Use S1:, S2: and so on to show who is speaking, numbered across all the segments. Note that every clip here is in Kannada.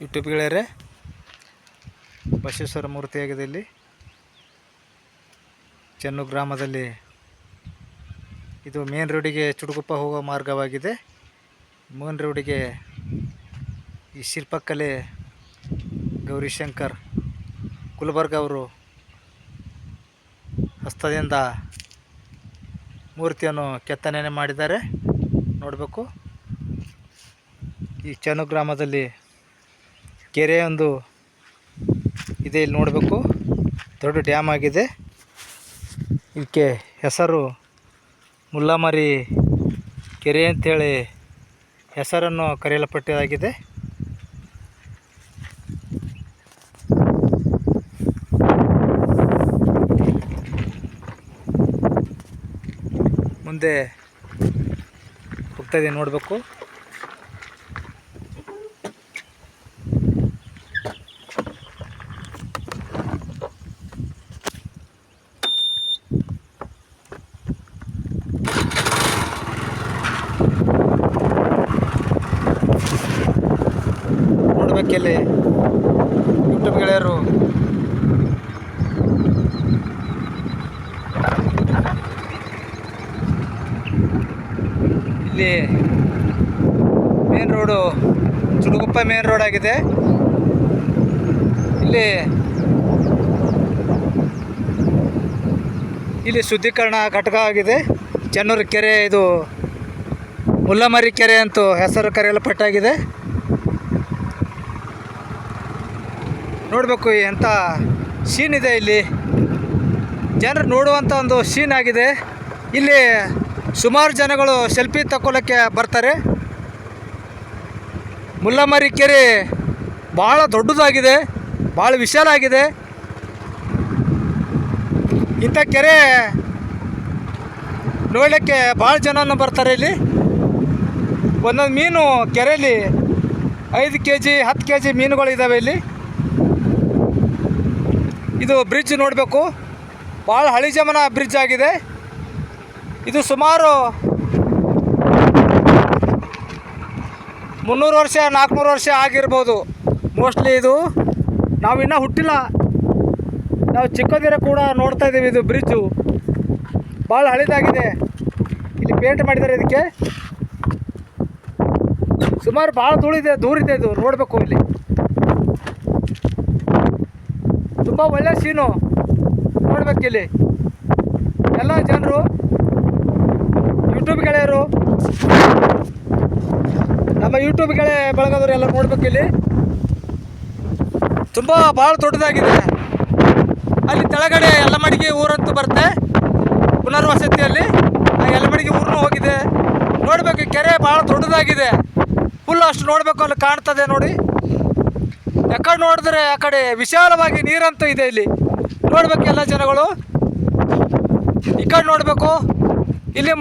S1: ಯೂಟ್ಯೂಬ್ ಗೆಳೆಯರೆ ಬಸವೇಶ್ವರ ಮೂರ್ತಿಯಾಗಿದೆ ಇಲ್ಲಿ. ಚೆನ್ನು ಗ್ರಾಮದಲ್ಲಿ ಇದು ಮೇನ್ ರೋಡಿಗೆ ಚುಡುಗುಪ್ಪ ಹೋಗೋ ಮಾರ್ಗವಾಗಿದೆ. ಮೇನ್ ರೋಡಿಗೆ ಈ ಶಿಲ್ಪಕಲೆ ಗೌರಿಶಂಕರ್ ಗುಲ್ಬರ್ಗ ಅವರು ಹಸ್ತದಿಂದ ಮೂರ್ತಿಯನ್ನು ಕೆತ್ತನೆ ಮಾಡಿದ್ದಾರೆ. ನೋಡಬೇಕು. ಈ ಚೆನ್ನು ಗ್ರಾಮದಲ್ಲಿ ಕೆರೆ ಒಂದು ಇದೆ ಇಲ್ಲಿ ನೋಡಬೇಕು. ದೊಡ್ಡ ಡ್ಯಾಮ್ ಆಗಿದೆ. ಇದಕ್ಕೆ ಹೆಸರು ಮುಲ್ಲಾಮರಿ ಕೆರೆ ಅಂಥೇಳಿ ಹೆಸರನ್ನು ಕರೆಯಲ್ಪಟ್ಟದಾಗಿದೆ. ಮುಂದೆ ಹೋಗ್ತಾ ಇದೆ ನೋಡಬೇಕು. ನೋಡ್ಬೇಕಿಲ್ಲಿ ಯೂಟ್ಯೂಬ್ ಗೆಳೆಯರು. ಇಲ್ಲಿ main road Chuduguppa main road ಆಗಿದೆ. ಇಲ್ಲಿ ಇಲ್ಲಿ ಶುದ್ಧೀಕರಣ ಘಟಕ ಆಗಿದೆ. ಚೆನ್ನೂರು ಕೆರೆ ಇದು ಮುಲ್ಲಮರಿ ಕೆರೆ ಅಂತೂ ಹೆಸರು ಕರೆಯಲ್ಪಟ್ಟಾಗಿದೆ. ನೋಡಬೇಕು ಎಂಥ ಸೀನ್ ಇದೆ ಇಲ್ಲಿ. ಜನರು ನೋಡುವಂಥ ಒಂದು ಸೀನ್ ಆಗಿದೆ. ಇಲ್ಲಿ ಸುಮಾರು ಜನಗಳು ಸೆಲ್ಫಿ ತಗೊಳ್ಳೋಕ್ಕೆ ಬರ್ತಾರೆ. ಮುಲ್ಲಮರಿ ಕೆರೆ ಭಾಳ ದೊಡ್ಡದಾಗಿದೆ ಭಾಳ ವಿಶಾಲ ಆಗಿದೆ. ಇಂಥ ಕೆರೆ ನೋಡಲಿಕ್ಕೆ ಭಾಳ ಜನನು ಬರ್ತಾರೆ ಇಲ್ಲಿ. ಒಂದೊಂದು ಮೀನು ಕೆರೆಯಲ್ಲಿ ಐದು ಕೆ ಜಿ ಹತ್ತು ಕೆ ಜಿ ಮೀನುಗಳಿದ್ದಾವೆ ಇಲ್ಲಿ. ಇದು ಬ್ರಿಡ್ಜ್ ನೋಡಬೇಕು. ಭಾಳ ಹಳಿ ಜಮನ ಬ್ರಿಡ್ಜ್ ಆಗಿದೆ. ಇದು ಸುಮಾರು ಮುನ್ನೂರು ವರ್ಷ, ನಾಲ್ಕುನೂರು ವರ್ಷ ಆಗಿರ್ಬೋದು. ಮೋಸ್ಟ್ಲಿ ಇದು. ನಾವು ಇನ್ನೂ ಹುಟ್ಟಿಲ್ಲ. ನಾವು ಚಿಕ್ಕದಿರ ಕೂಡ ನೋಡ್ತಾ ಇದ್ದೀವಿ ಇದು ಬ್ರಿಡ್ಜು. ಭಾಳ ಹಳಿದಾಗಿದೆ. ಇಲ್ಲಿ ಪೇಂಟ್ ಮಾಡಿದ್ದಾರೆ ಇದಕ್ಕೆ. ಸುಮಾರು ಭಾಳ ಧೂಳಿದೆ, ದೂರಿದೆ ಇದು ನೋಡಬೇಕು ಇಲ್ಲಿ. ತುಂಬ ಒಳ್ಳೆ ಸೀನು ನೋಡ್ಬೇಕಿಲ್ಲಿ ಎಲ್ಲ ಜನರು ಯೂಟ್ಯೂಬ್ ಗೆಳೆಯರು, ನಮ್ಮ ಯೂಟ್ಯೂಬ್ ಗೆಳೆಯ ಬಳಗದವರು ಎಲ್ಲ ನೋಡ್ಬೇಕಿಲ್ಲಿ ತುಂಬ ಭಾಳ ದೊಡ್ಡದಾಗಿದೆ. ಅಲ್ಲಿ ಕೆಳಗಡೆ ಎಲ್ಲಮಡಿಗೆ ಊರಂತೂ ಬರುತ್ತೆ. ಪುನರ್ವಸತಿಯಲ್ಲಿ ಆ ಯಲ್ಲಮಡಿಗೆ ಊರನ್ನು ಹೋಗಿದೆ. ನೋಡಬೇಕು ಕೆರೆ ಭಾಳ ದೊಡ್ಡದಾಗಿದೆ. ಫುಲ್ ಅಷ್ಟು ನೋಡಬೇಕು, ಅಲ್ಲಿ ಕಾಣ್ತದೆ ನೋಡಿ. ಯಾಕಡೆ ನೋಡಿದ್ರೆ ಆ ಕಡೆ ವಿಶಾಲವಾಗಿ ನೀರಂತೂ ಇದೆ ಇಲ್ಲಿ. ನೋಡ್ಬೇಕು ಎಲ್ಲ ಜನಗಳು. ಈ ಕಡೆ ನೋಡಬೇಕು. ಇಲ್ಲಿ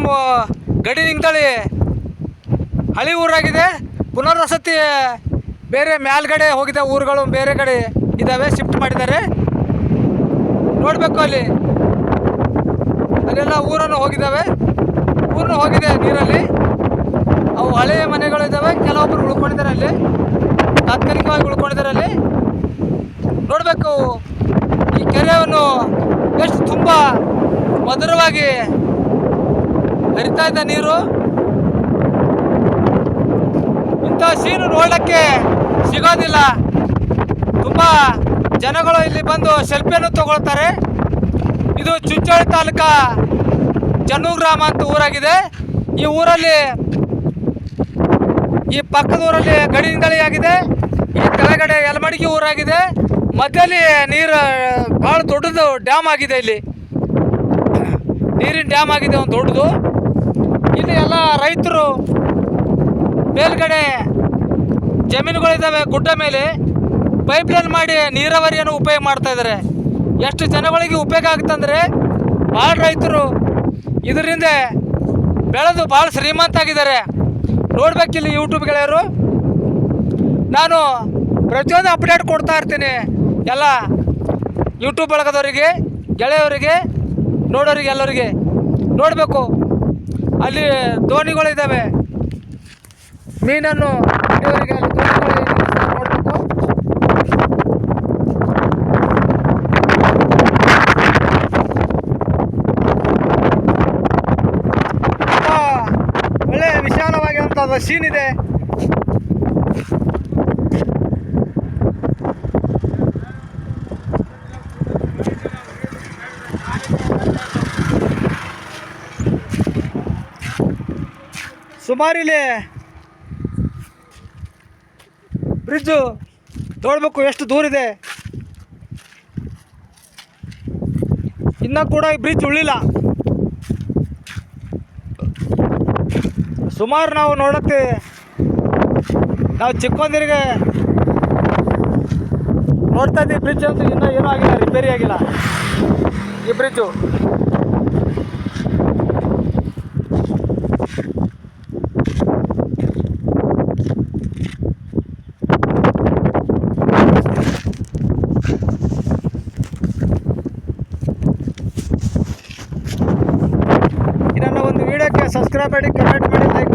S1: ಗಡಿ ನಿಂತಳಿ ಹಳಿ ಊರಾಗಿದೆ. ಪುನರ್ವಸತಿ ಬೇರೆ ಮೇಲ್ಗಡೆ ಹೋಗಿದೆ, ಊರುಗಳು ಬೇರೆ ಕಡೆ ಇದ್ದಾವೆ ಶಿಫ್ಟ್ ಮಾಡಿದ್ದಾರೆ. ನೋಡಬೇಕು ಅಲ್ಲಿ. ಅಲ್ಲೆಲ್ಲ ಊರನ್ನು ಹೋಗಿದ್ದಾವೆ. ಊರನ್ನು ಹೋಗಿದೆ ನೀರಲ್ಲಿ. ಅವು ಹಳೆಯ ಮನೆಗಳು ಇದ್ದಾವೆ ಕೆಲವೊಬ್ಬರು ಉಳ್ಕೊಂಡಿದ್ದಾರೆ ಅಲ್ಲಿ. ತಾತ್ಕಾಲಿಕವಾಗಿ ಉಳ್ಕೊಂಡಿದ್ದಾರೆ ಅಲ್ಲಿ ನೋಡಬೇಕು, ಈ ಕೆರೆಯನ್ನು ಎಷ್ಟು ತುಂಬ ಮಧುರವಾಗಿ ಹರಿತಾ ಇದೆ ನೀರು. ಇಂಥ ಸೀನು ನೋಡಲಿಕ್ಕೆ ಸಿಗೋದಿಲ್ಲ. ತುಂಬ ಜನಗಳು ಇಲ್ಲಿ ಬಂದು ಸೆಲ್ಫಿಯನ್ನು ತಗೊಳ್ತಾರೆ. ಇದು ಚುಂಚೋಳಿ ತಾಲೂಕ ಜನ್ನು ಗ್ರಾಮ ಅಂತ ಊರಾಗಿದೆ. ಈ ಊರಲ್ಲಿ ಈ ಪಕ್ಕದ ಊರಲ್ಲಿ ಗಡಿಯಿಂದಳಿ ಆಗಿದೆ ಈ ಕೆಳಗಡೆ ಯಲಮಡಿಗೆ ಊರಾಗಿದೆ. ಮಧ್ಯದಲ್ಲಿ ನೀರು ಭಾಳ ದೊಡ್ಡದು ಡ್ಯಾಮ್ ಆಗಿದೆ ಇಲ್ಲಿ. ನೀರಿನ ಡ್ಯಾಮ್ ಆಗಿದೆ ಒಂದು ದೊಡ್ಡದು. ಇಲ್ಲಿ ಎಲ್ಲ ರೈತರು ಮೇಲ್ಗಡೆ ಜಮೀನುಗಳಿದ್ದಾವೆ ಗುಡ್ಡ ಮೇಲೆ. ಪೈಪ್ಲೈನ್ ಮಾಡಿ ನೀರಾವರಿಯನ್ನು ಉಪಯೋಗ ಮಾಡ್ತಾ ಇದ್ದಾರೆ ಎಷ್ಟು ಜನಗಳಿಗೆ ಉಪಯೋಗ ಆಗುತ್ತಂದರೆ ಭಾಳ ರೈತರು ಇದರಿಂದ ಬೆಳೆದು ಭಾಳ ಶ್ರೀಮಂತ ಆಗಿದ್ದಾರೆ. ನೋಡ್ಬೇಕಿಲ್ಲಿ ಯೂಟ್ಯೂಬ್ ಗೆಳೆಯರು. ನಾನು ಪ್ರತಿಯೊಂದು ಅಪ್ಡೇಟ್ ಕೊಡ್ತಾ ಇರ್ತೀನಿ. ಎಲ್ಲ ಯೂಟ್ಯೂಬ್ ಬಳಗದವರಿಗೆ ಗೆಳೆಯವರಿಗೆ ನೋಡೋರಿಗೆ, ಎಲ್ಲರಿಗೆ. ನೋಡಬೇಕು. ಅಲ್ಲಿ ದೋಣಿಗಳಿದ್ದಾವೆ ಮೀನನ್ನು ಹಿಡಿಯೋರಿಗೆ ಅಲ್ಲಿ ದೋಣಿಗಳು ನೋಡಬೇಕು. ಒಳ್ಳೆಯ ವಿಶಾಲವಾಗಿರುವಂಥ ಸೀನ್ ಇದೆ. ಸುಮಾರು ಇಲ್ಲಿ ಬ್ರಿಡ್ಜು ನೋಡ್ಬೇಕು ಎಷ್ಟು ದೂರ ಇದೆ? ಇನ್ನೂ ಕೂಡ ಈ ಬ್ರಿಡ್ಜ್ ಉಳಿಲ್ಲ. ಸುಮಾರು ನಾವು ನೋಡಕ್ಕೆ, ನಾವು ಚಿಕ್ಕಂದಿರಿಗೆ ನೋಡ್ತಾ ಇದ್ದೀವಿ ಬ್ರಿಡ್ಜ್ ಅಂತೂ ಇನ್ನೂ ಏನೂ ಆಗಿಲ್ಲ, ರಿಪೇರಿ ಆಗಿಲ್ಲ ಈ ಬ್ರಿಡ್ಜು ಈ ನನ್ನ ಒಂದು ವಿಡಿಯೋಕ್ಕೆ ಸಬ್ಸ್ಕ್ರೈಬ್ ಮಾಡಿ ಕಮೆಂಟ್ ಮಾಡಿ ಲೈಕ್ ಮಾಡಿ ಗೆಳೆಯರೆ